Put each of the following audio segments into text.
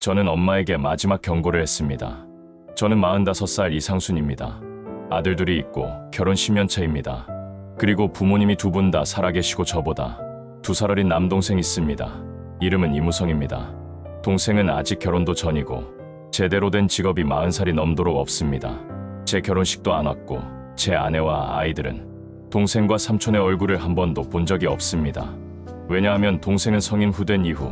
저는 엄마에게 마지막 경고를 했습니다. 저는 45살 이상순입니다. 아들 둘이 있고 결혼 10년 차입니다. 그리고 부모님이 두 분 다 살아계시고 저보다 두 살 어린 남동생 있습니다. 이름은 이무성입니다. 동생은 아직 결혼도 전이고 제대로 된 직업이 40살이 넘도록 없습니다. 제 결혼식도 안 왔고 제 아내와 아이들은 동생과 삼촌의 얼굴을 한 번도 본 적이 없습니다. 왜냐하면 동생은 성인 후된 이후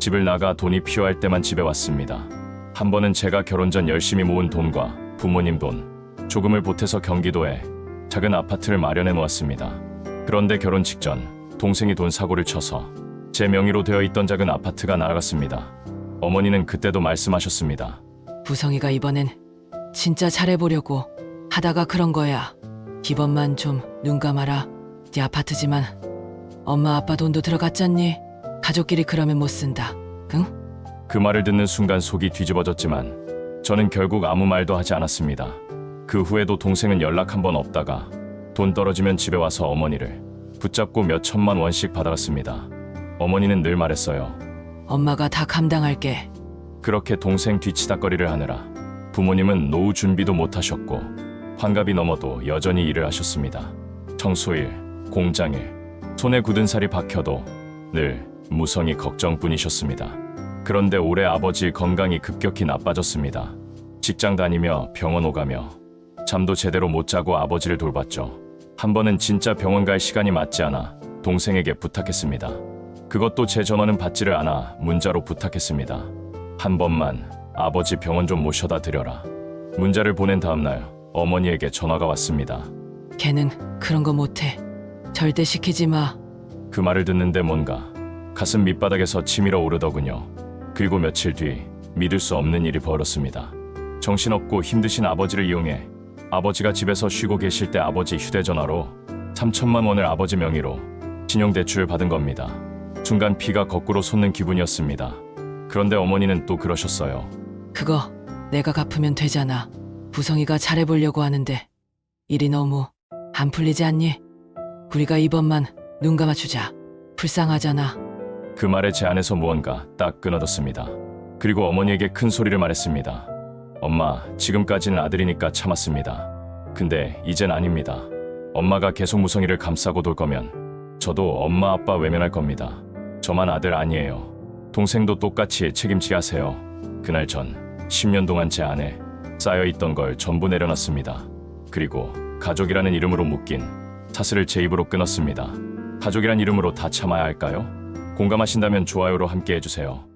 집을 나가 돈이 필요할 때만 집에 왔습니다. 한 번은 제가 결혼 전 열심히 모은 돈과 부모님 돈 조금을 보태서 경기도에 작은 아파트를 마련해 놓았습니다. 그런데 결혼 직전 동생이 돈 사고를 쳐서 제 명의로 되어 있던 작은 아파트가 나갔습니다. 어머니는 그때도 말씀하셨습니다. 부성이가 이번엔 진짜 잘해보려고 하다가 그런 거야. 이번만 좀 눈 감아라. 네 아파트지만 엄마 아빠 돈도 들어갔잖니. 가족끼리 그러면 못 쓴다. 응? 그 말을 듣는 순간 속이 뒤집어졌지만 저는 결국 아무 말도 하지 않았습니다. 그 후에도 동생은 연락 한 번 없다가 돈 떨어지면 집에 와서 어머니를 붙잡고 몇 천만 원씩 받아갔습니다. 어머니는 늘 말했어요. 엄마가 다 감당할게. 그렇게 동생 뒤치다거리를 하느라 부모님은 노후 준비도 못 하셨고 환갑이 넘어도 여전히 일을 하셨습니다. 청소일, 공장일, 손에 굳은 살이 박혀도 늘 무성이 걱정뿐이셨습니다. 그런데 올해 아버지 건강이 급격히 나빠졌습니다. 직장 다니며 병원 오가며 잠도 제대로 못 자고 아버지를 돌봤죠. 한 번은 진짜 병원 갈 시간이 맞지 않아 동생에게 부탁했습니다. 그것도 제 전화는 받지를 않아 문자로 부탁했습니다. 한 번만 아버지 병원 좀 모셔다 드려라. 문자를 보낸 다음 날 어머니에게 전화가 왔습니다. 걔는 그런 거 못해. 절대 시키지 마. 그 말을 듣는데 뭔가 가슴 밑바닥에서 치밀어 오르더군요. 그리고 며칠 뒤 믿을 수 없는 일이 벌었습니다. 정신없고 힘드신 아버지를 이용해 아버지가 집에서 쉬고 계실 때 아버지 휴대전화로 3천만 원을 아버지 명의로 신용대출을 받은 겁니다. 순간 피가 거꾸로 솟는 기분이었습니다. 그런데 어머니는 또 그러셨어요. 그거 내가 갚으면 되잖아. 부성이가 잘해보려고 하는데 일이 너무 안 풀리지 않니? 우리가 이번만 눈 감아주자. 불쌍하잖아. 그 말에 제 안에서 무언가 딱 끊어졌습니다. 그리고 어머니에게 큰 소리를 말했습니다. 엄마, 지금까지는 아들이니까 참았습니다. 근데 이젠 아닙니다. 엄마가 계속 무성이를 감싸고 돌 거면 저도 엄마 아빠 외면할 겁니다. 저만 아들 아니에요. 동생도 똑같이 책임지게 하세요. 그날 전 10년 동안 제 안에 쌓여있던 걸 전부 내려놨습니다. 그리고 가족이라는 이름으로 묶인 사슬을 제 입으로 끊었습니다. 가족이란 이름으로 다 참아야 할까요? 공감하신다면 좋아요로 함께 해주세요.